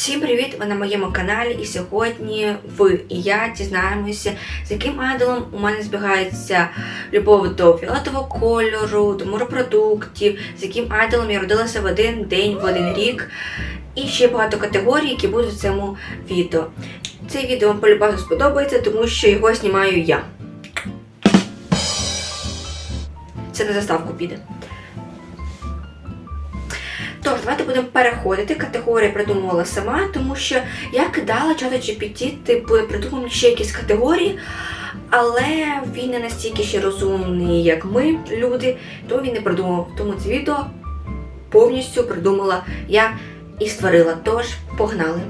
Всім привіт! Ви на моєму каналі, і сьогодні ви і я дізнаємося, з яким айдолом у мене збігається любов до фіолетового кольору, до морепродуктів, з яким айдолом я родилася в один день, в один рік. І ще багато категорій, які будуть в цьому відео. Це відео вам полюбасу сподобається, тому що його знімаю я. Це на заставку піде. Тож, давайте будемо переходити. Категорії придумувала сама, тому що я кидала чата GPT, типу, придумав ще якісь категорії, але він не настільки ще розумний, як ми, люди, тому він не придумав. Тому це відео повністю придумала я і створила. Тож, погнали.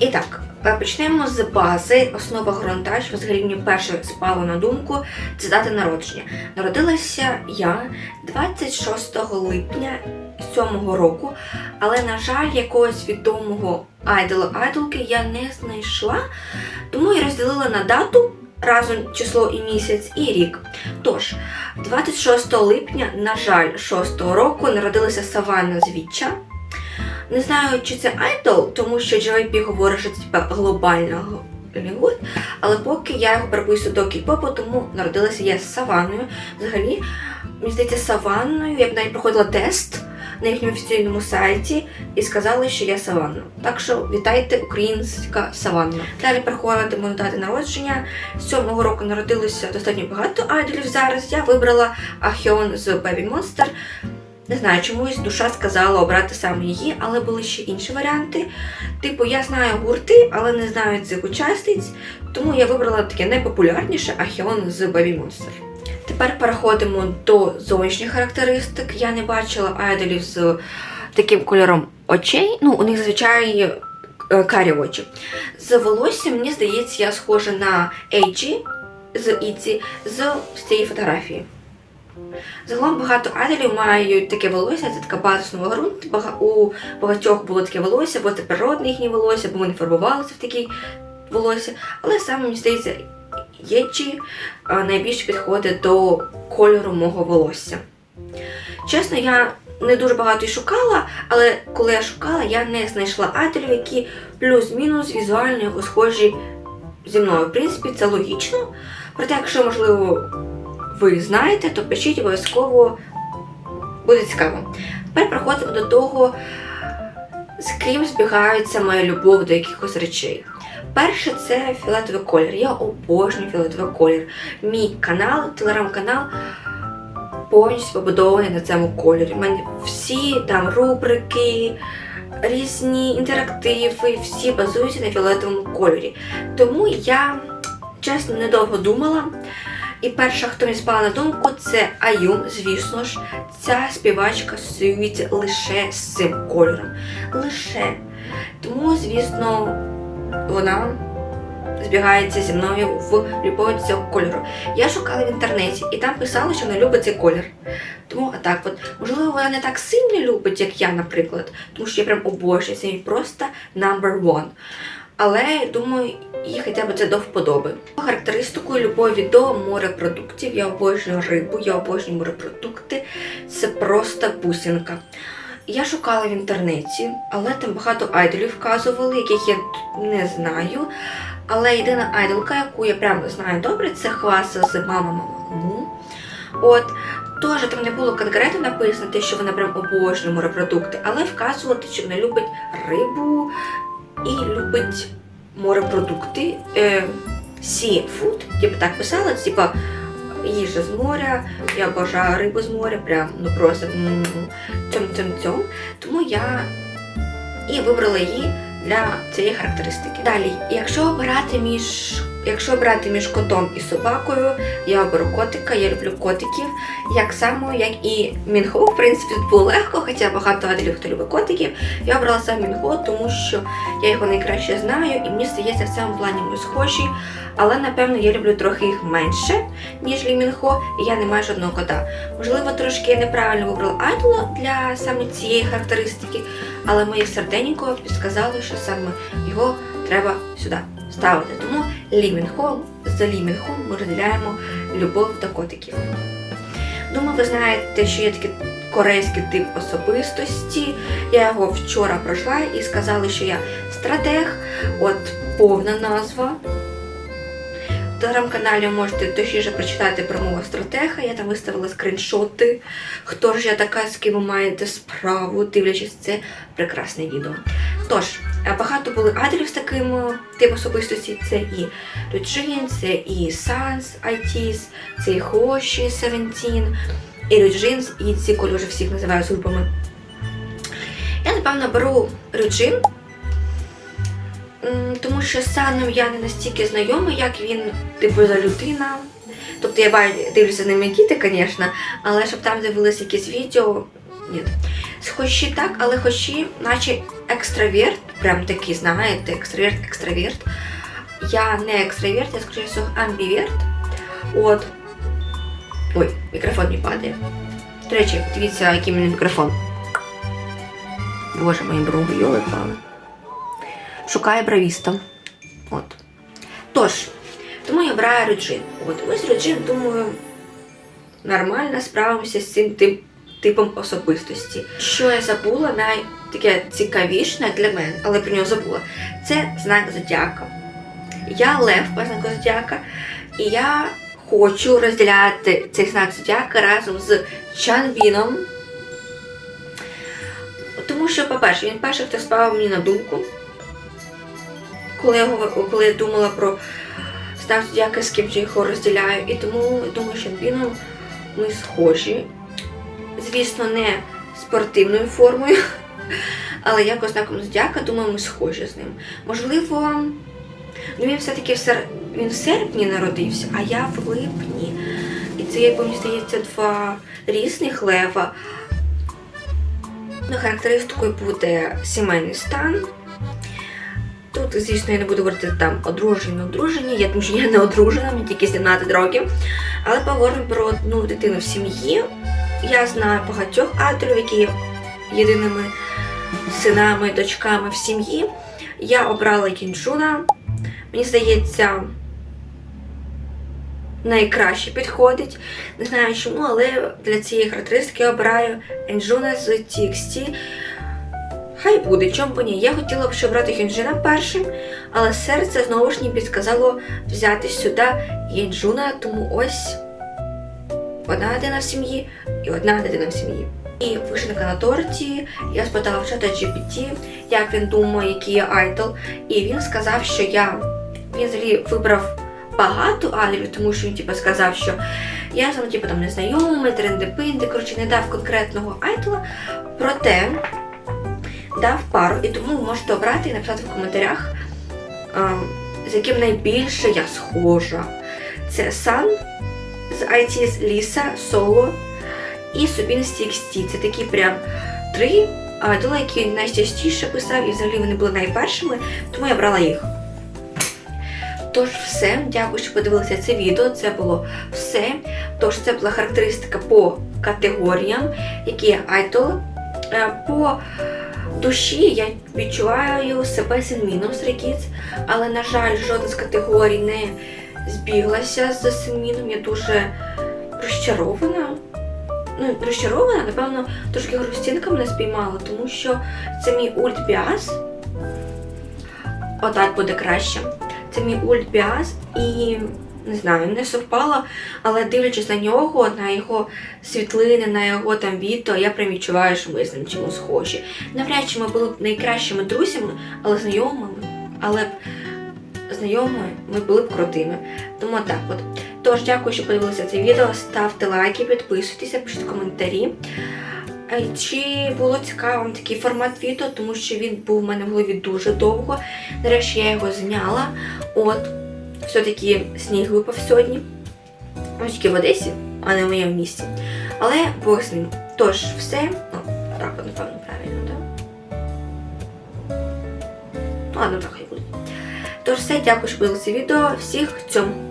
І так, почнемо з бази. Основа ґрунта, що взагалі мені перше спало на думку, це дата народження. Народилася я 26 липня 7 року, але, на жаль, якогось відомого айдола айдолки я не знайшла, тому я розділила на дату разом число і місяць і рік. Тож, 26 липня, на жаль, 6 року народилася Саванна Звідча. Не знаю, чи це айдол, тому що JYP говорить, що це типа глобальна Голлівуд, але поки я його приписую до кей-попу, тому народилася я з Саванною. Взагалі, мені здається, Саванною. Я б навіть проходила тест на їхньому офіційному сайті і сказали, що я Саванна. Так що вітайте, українська Саванна. Далі переходимо до дати народження. З 7-го року народилося достатньо багато айдолів зараз. Я вибрала Ахіон з Baby Monster. Не знаю, чомусь душа сказала обрати саме її, але були ще інші варіанти. Типу, я знаю гурти, але не знаю цих учасниць, тому я вибрала таке найпопулярніше Ахіон з Baby Monster. Тепер переходимо до зовнішніх характеристик. Я не бачила айдолів з таким кольором очей. Ну, у них зазвичай е, карі очі. З волоссям, мені здається, я схожа на Ейджі з Іці з, з цієї фотографії. Загалом багато айдолів мають таке волосся, це така база ґрунт. У багатьох було таке волосся, бо це природне їхнє волосся, бо вони фарбувалися в такі волосся. Але саме мені здається, єчі найбільше підходить до кольору мого волосся. Чесно, я не дуже багато і шукала, але коли я шукала, я не знайшла айдолів, які плюс-мінус візуально його схожі зі мною. В принципі, це логічно. Проте, якщо, можливо, ви знаєте, то пишіть обов'язково буде цікаво. Тепер переходимо до того, з ким збігається моя любов до якихось речей. Перше це фіолетовий колір. Я обожнюю фіолетовий колір. Мій канал, телеграм-канал повністю побудований на цьому кольорі. У мене всі там рубрики, різні інтерактиви, всі базуються на фіолетовому кольорі. Тому я, чесно, недовго думала. І перша, хто мені спала на думку, це Аюн, звісно ж, ця співачка асоціюється лише з цим кольором. Лише. Тому, звісно, вона збігається зі мною в любові цього кольору. Я шукала в інтернеті і там писали, що вона любить цей колір. Тому отак от. Можливо, вона не так сильно любить, як я, наприклад, тому що я прям обожнюю, це мій просто number one. Але думаю, їй хоча б це до вподоби. Характеристикою любові до морепродуктів. Я обожнюю рибу, я обожнюю морепродукти. Це просто бусинка. Я шукала в інтернеті, але там багато айдолів вказували, яких я не знаю. Але єдина айдолка, яку я прямо знаю добре, це Хваса з Мама Маму. От. Теж там не було конкретно написано, те, що вона прям обожнює морепродукти, але вказували, що вона любить рибу і любить морепродукти. Е, я б так писала, типа їжа з моря, я бажаю рибу з моря, прям ну просто цьом цьом цьом. Тому я і вибрала її для цієї характеристики. Далі, якщо обирати між якщо обирати між котом і собакою, я оберу котика, я люблю котиків, як само, як і Мінхо. В принципі, тут було легко, хоча багато аделів, хто любить котиків. Я обрала сам Мінхо, тому що я його найкраще знаю, і мені здається, в цьому плані ми схожі. Але напевно я люблю трохи їх менше, ніж Лімінхо, і я не маю жодного кота. Можливо, трошки я неправильно вибрала айдола для саме цієї характеристики, але моє серденько підсказало, що саме його треба сюди ставити. Тому Лімінхо з Лімінхом ми розділяємо любов до котиків. Думаю, ви знаєте, що є такі корейський тип особистості. Я його вчора пройшла і сказали, що я стратег, от повна назва. В телеграм-каналі можете точніше прочитати про мого стратега. Я там виставила скріншоти. Хто ж я така, з ким ви маєте справу, дивлячись це прекрасне відео. Тож, багато були адрів з таким е, типом особистості. Це і Люджин, це і Sans ITs, це і Хоші 17, і Люджин, і ці колі вже всіх називаю з групами. Я, напевно, беру Люджин, Тому що Саном я не настільки знайома, як він, типу, за людина. Тобто я дивлюся з ними діти, звісно, але щоб там дивилися якісь відео, ні. З Хоші так, але Хоші, наче екстраверт, прям такий, знаєте, екстраверт, екстраверт. Я не екстраверт, я скоріше всього амбіверт. От. Ой, мікрофон не падає. До речі, дивіться, який в мене мікрофон. Боже, мої брови йоли пали шукає бравіста. От. Тож, тому я обираю Руджин. От, з Руджин, думаю, нормально справимося з цим тип, типом особистості. Що я забула, най таке цікавіше для мене, але про нього забула. Це знак зодіака. Я лев по знаку зодіака, і я хочу розділяти цей знак зодіака разом з Чанбіном. Тому що, по-перше, він перший, хто спав мені на думку коли я, коли я думала про знак зодіака, з ким же його розділяю. І тому думаю, що Біном ми схожі. Звісно, не спортивною формою, але якось знаком зодіака, думаю, ми схожі з ним. Можливо, ну він все-таки в, сер... він в серпні народився, а я в липні. І це, як мені здається, два різних лева. Ну, характеристикою буде сімейний стан. Тут, звісно, я не буду говорити там одружені, не одружені. Я тому що я не одружена, мені тільки 17 років. Але поговоримо про одну дитину в сім'ї. Я знаю багатьох авторів, які є єдиними синами, дочками в сім'ї. Я обрала Кінчуна. Мені здається, найкраще підходить. Не знаю чому, але для цієї характеристики я обираю Енджуна з TXT. Хай буде, чому б ні. Я хотіла б ще брати Хюнджина першим, але серце знову ж мені підказало взяти сюди Єнджуна, тому ось одна дитина в сім'ї і одна дитина в сім'ї. І вишенка на торті, я спитала в чата GPT, як він думає, який я айдол, і він сказав, що я він взагалі вибрав багато айдолів, тому що він типу, сказав, що я саме типу, там незнайомий, тренди-пинди, коротше, не дав конкретного айдола, проте дав пару, і тому ви можете обрати і написати в коментарях, з яким найбільше я схожа. Це Сан з ITS Ліса, Соло і з TXT. Це такі прям три айдола, які найчастіше писав, і взагалі вони були найпершими, тому я брала їх. Тож все, дякую, що подивилися це відео. Це було все. Тож це була характеристика по категоріям, які є айдол. Е, По душі я відчуваю себе синміном з Рекіц, але, на жаль, жодна з категорій не збіглася з синміном. Я дуже розчарована. Ну, розчарована, напевно, трошки грустинка мене спіймала, тому що це мій ульт. Отак буде краще. Це мій ульт і не знаю, не совпало, але дивлячись на нього, на його світлини, на його там відео, я прям відчуваю, що ми з ним чимось схожі. Навряд чи ми були б найкращими друзями, але знайомими, але знайомими ми були б крутими. Тому так от. Тож, дякую, що подивилися це відео. Ставте лайки, підписуйтеся, пишіть коментарі. Чи було цікаво вам такий формат відео, тому що він був у мене в голові дуже довго. Нарешті я його зняла. От, все-таки сніг випав сьогодні. Ось тільки в Одесі, а не в моєму місті. Але Бог з ним. Тож, все. Ну, так, напевно, правильно, так? Ну, ладно, так. Тож все, дякую, що подивилися відео. Всіх цьому.